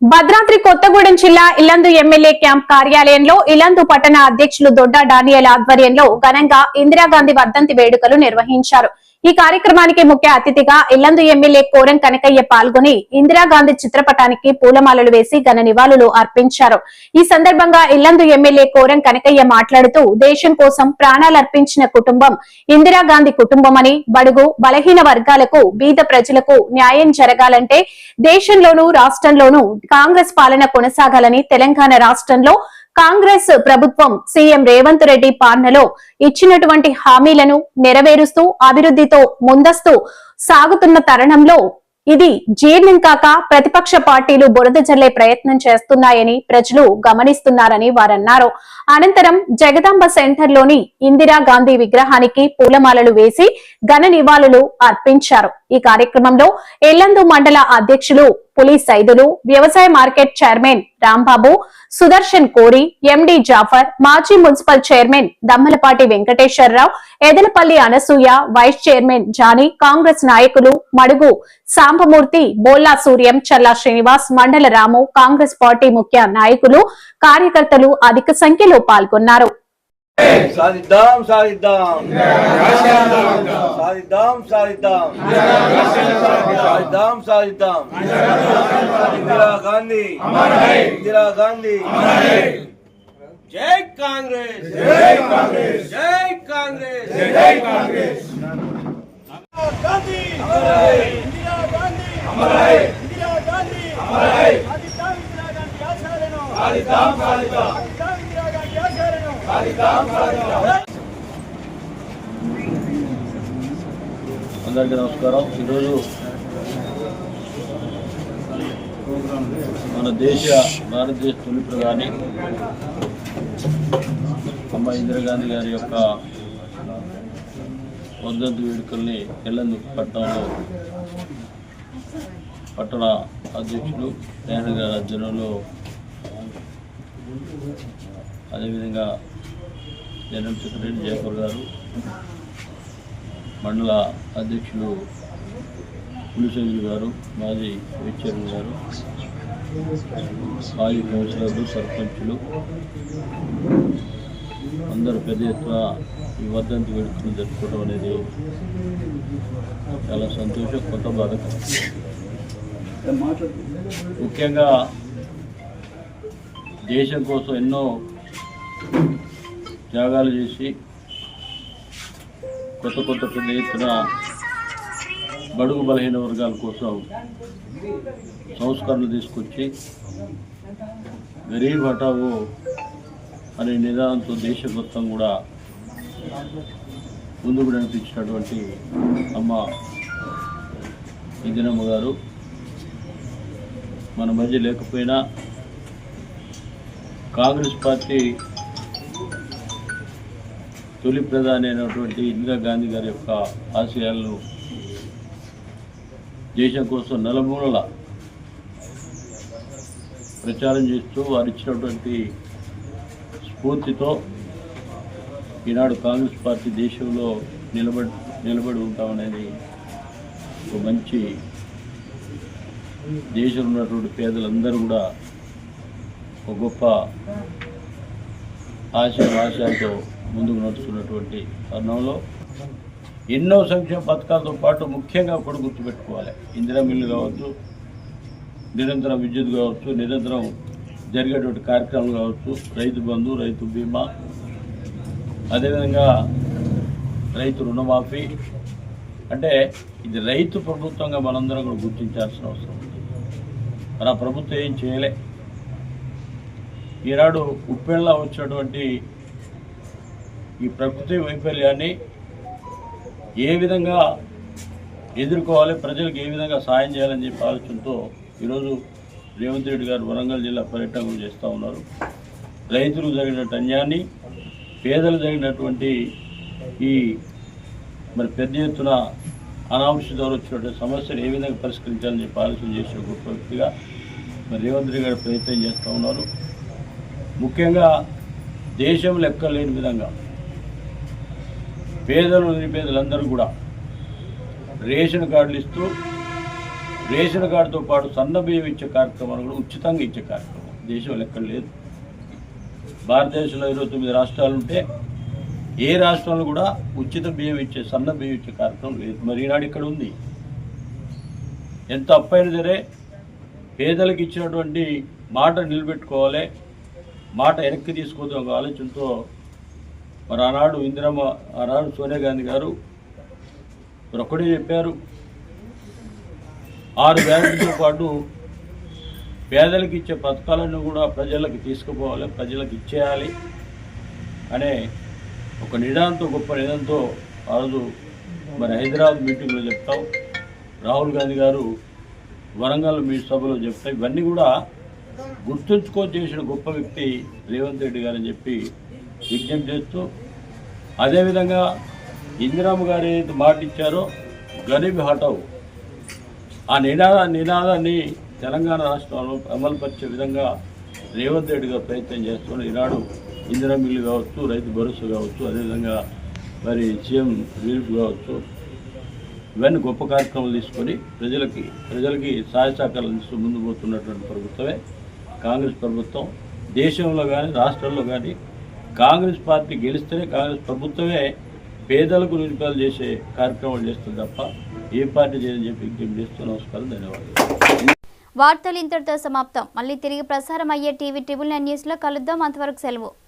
భద్రాద్రి కొత్తగూడెం జిల్లా Yellandu MLA camp కార్యాలయంలో ఇల్లందు పట్టణ అధ్యక్షులు దొడ్డ డానియల్ ఆధ్వర్యంలో ఘనంగా ఇందిరాగాంధీ వర్ధంతి వేడుకలు నిర్వహించారు. ఈ కార్యక్రమానికి ముఖ్య అతిథిగా ఇల్లందు ఎమ్మెల్యే కోరం కనకయ్య పాల్గొని ఇందిరాగాంధీ చిత్రపటానికి పూలమాలలు వేసి ఘన నివాళులు అర్పించారు. ఈ సందర్భంగా ఇల్లందు ఎమ్మెల్యే కోరం కనకయ్య మాట్లాడుతూ దేశం కోసం ప్రాణాలర్పించిన కుటుంబం ఇందిరాగాంధీ కుటుంబమని బడుగు బలహీన వర్గాలకు బీద ప్రజలకు న్యాయం జరగాలంటే దేశంలోనూ రాష్ట్రంలోనూ కాంగ్రెస్ పాలన కొనసాగాలని తెలంగాణ రాష్ట్రంలో కాంగ్రెస్ ప్రభుత్వం సీఎం రేవంత్ రెడ్డి పాలనలో ఇచ్చినటువంటి హామీలను నెరవేరుస్తూ అభివృద్ధితో ముందస్తు సాగుతున్న తరుణంలో ఇది జీర్ణం కాక ప్రతిపక్ష పార్టీలు బురద జల్లే ప్రయత్నం చేస్తున్నాయని ప్రజలు గమనిస్తున్నారని వారన్నారు. అనంతరం జగదాంబ సెంటర్లోని ఇందిరాగాంధీ విగ్రహానికి పూలమాలలు వేసి ఘన నివాళులు అర్పించారు. ఈ కార్యక్రమంలో ఎల్లందు మండల అధ్యక్షులు పులి సైదులు వ్యవసాయ మార్కెట్ చైర్మన్ రాంబాబు సుదర్శన్ కోరి ఎండి జాఫర్ మాజీ municipal chairman Dammalapati Venkateswara Rao Edalapalli Anasuya vice chairman Jani Congress నాయకులు మడుగు సాంబమూర్తి బోల్లా సూర్యం చల్లా శ్రీనివాస్ మండల రాము కాంగ్రెస్ పార్టీ ముఖ్య నాయకులు కార్యకర్తలు అధిక సంఖ్యలో పాల్గొన్నారు. సాధిద్దాం సాధిద్దాం. సాధిద్దాం సాధిద్దాం. సాధిద్దాం సాధిద్దాం. ఇందిరా గాంధీ. ఇందిరా గాంధీ. జై కాంగ్రెస్. జై కాంగ్రెస్. జై కాంగ్రెస్ జై కాంగ్రెస్ గాంధీ. ఇందిరా గాంధీ. ఇందిరా గాంధీ. సాధిద్దాం ఇందిరా గాంధీ. సాధిద్దాం. అందరికీ నమస్కారం. ఈరోజు మన దేశ భారతదేశ తొలి ప్రధాని అమ్మ ఇందిరాగాంధీ గారి యొక్క వర్ధంతి వేడుకల్ని ఎల్లందు పట్టణంలో పట్టణ అధ్యక్షులు నేను గారి అధ్యయనంలో అదేవిధంగా జనరల్ సెక్రటరీ జయపూర్ గారు మండల అధ్యక్షులు పులిసెంగులు గారు మాజీ వైస్ గారు మాజీ కౌన్సిలర్లు సర్పంచులు. అందరూ పెద్ద ఎత్తున ఈ వర్ధంతి వేడుకలు జరుపుకోవడం అనేది చాలా సంతోషం కొత్త బాధకరం ముఖ్యంగా దేశం కోసం ఎన్నో త్యాగాలు చేసి కొత్త కొత్త పెద్ద ఎత్తున బడుగు బలహీన వర్గాల కోసం సంస్కరణలు తీసుకొచ్చి గరీబ్ హఠావో అనే నిదానంతో దేశం మొత్తం కూడా ముందుకు నడిపించినటువంటి అమ్మ ఇందిరమ్మ గారు. మన మధ్య లేకపోయినా కాంగ్రెస్ పార్టీ తొలి ప్రధాని అయినటువంటి ఇందిరాగాంధీ గారి యొక్క ఆశయాలను దేశం కోసం నలుమూలల ప్రచారం చేస్తూ వారు ఇచ్చినటువంటి స్ఫూర్తితో ఈనాడు కాంగ్రెస్ పార్టీ దేశంలో నిలబడి నిలబడి ఉంటామనేది ఒక మంచి దేశంలో ఉన్నటువంటి పేదలందరూ కూడా ఒక గొప్ప ఆశ ఆశయాలతో ముందుకు నడుస్తున్నటువంటి తరుణంలో ఎన్నో సంక్షేమ పథకాలతో పాటు ముఖ్యంగా కూడా గుర్తుపెట్టుకోవాలి. ఇందిరా మిల్లు కావచ్చు నిరంతరం విద్యుత్ కావచ్చు నిరంతరం జరిగేటువంటి కార్యక్రమాలు కావచ్చు రైతు బంధు రైతు బీమా అదేవిధంగా రైతు రుణమాఫీ. అంటే ఇది రైతు ప్రభుత్వంగా మనందరం కూడా గుర్తించాల్సిన అవసరం ఉంది. మన ప్రభుత్వం ఏం చేయలే? ఈనాడు ఉప్పెళ్ళ వచ్చినటువంటి ఈ ప్రకృతి వైఫల్యాన్ని ఏ విధంగా ఎదుర్కోవాలి ప్రజలకు ఏ విధంగా సాయం చేయాలని చెప్పి ఆలోచనతో ఈరోజు రేవంత్ రెడ్డి గారు వరంగల్ జిల్లా పర్యటన చేస్తూ ఉన్నారు. రైతులకు జరిగినటువంటి అన్యాన్ని పేదలు జరిగినటువంటి ఈ మరి పెద్ద ఎత్తున అనావృష్టి ద్వారా వచ్చినటువంటి సమస్యను ఏ విధంగా పరిష్కరించాలని చెప్పి ఆలోచన చేసే గొప్ప వ్యక్తిగా మరి రేవంత్ రెడ్డి గారు ప్రయత్నం చేస్తూ ఉన్నారు. ముఖ్యంగా దేశం లెక్కలేని విధంగా పేదలు నిరుపేదలందరూ కూడా రేషన్ కార్డులు ఇస్తూ రేషన్ కార్డుతో పాటు సన్న బియ్యం ఇచ్చే కార్యక్రమాలు కూడా ఉచితంగా ఇచ్చే కార్యక్రమం. దేశంలో ఎక్కడ లేదు. భారతదేశంలో ఇరవై తొమ్మిది రాష్ట్రాలు ఉంటే ఏ రాష్ట్రంలో కూడా ఉచిత బియ్యం ఇచ్చే సన్న బియ్యం ఇచ్చే కార్యక్రమం లేదు. మరి ఈనాడు ఇక్కడ ఉంది. ఎంత అప్పైనా సరే పేదలకు ఇచ్చినటువంటి మాట నిలబెట్టుకోవాలి. మాట వెనక్కి తీసుకోవద్దు ఒక ఆలోచనతో మరి ఆనాడు ఇందిరమ్మ ఆనాడు సోనియా గాంధీ గారు మరి ఒక్కడే చెప్పారు. ఆరు బ్యాంకులతో పాటు పేదలకు ఇచ్చే పథకాలను కూడా ప్రజలకు తీసుకుపోవాలి ప్రజలకు ఇచ్చేయాలి అనే ఒక నిదానంతో గొప్ప నిదానంతో ఆ రోజు మరి హైదరాబాద్ మీటింగ్లో చెప్తాం. రాహుల్ గాంధీ గారు వరంగల్ మీ సభలో చెప్తాం ఇవన్నీ కూడా గుర్తుంచుకో చేసిన గొప్ప వ్యక్తి రేవంత్ రెడ్డి గారు అని చెప్పి విజ్ఞప్తి చేస్తూ అదేవిధంగా ఇందిరామ్మ గారు ఏదైతే మాట ఇచ్చారో గరీబ్ హటావు ఆ నినాద నినాదాన్ని తెలంగాణ రాష్ట్రంలో అమలుపరిచే విధంగా రేవంత్ రెడ్డి గారు ప్రయత్నం చేస్తున్నారు. ఈనాడు ఇందిరా మిల్లు కావచ్చు రైతు భరోసా కావచ్చు అదేవిధంగా మరి సీఎం రిలీఫ్ కావచ్చు ఇవన్నీ గొప్ప కార్యక్రమాలు తీసుకొని ప్రజలకి ప్రజలకి సహాయ సహకారాలు ఇస్తూ ముందు పోతున్నటువంటి ప్రభుత్వమే. కాంగ్రెస్ ప్రభుత్వం దేశంలో కానీ రాష్ట్రంలో కానీ కాంగ్రెస్ పార్టీ గెలిస్తేనే కాంగ్రెస్ ప్రభుత్వమే పేదలకు నిరుపేదలు చేసే కార్యక్రమాలు చేస్తుంది తప్ప ఏ పార్టీ చేయని చెప్పి విజ్ఞప్తి చేస్తూ నమస్కారం ధన్యవాదాలు. వార్తలు ఇంతటితో సమాప్తం. మళ్ళీ తిరిగి ప్రసారం అయ్యే టీవీ ట్రిబుల్ నైన్ న్యూస్లో కలుద్దాం. అంతవరకు సెలవు.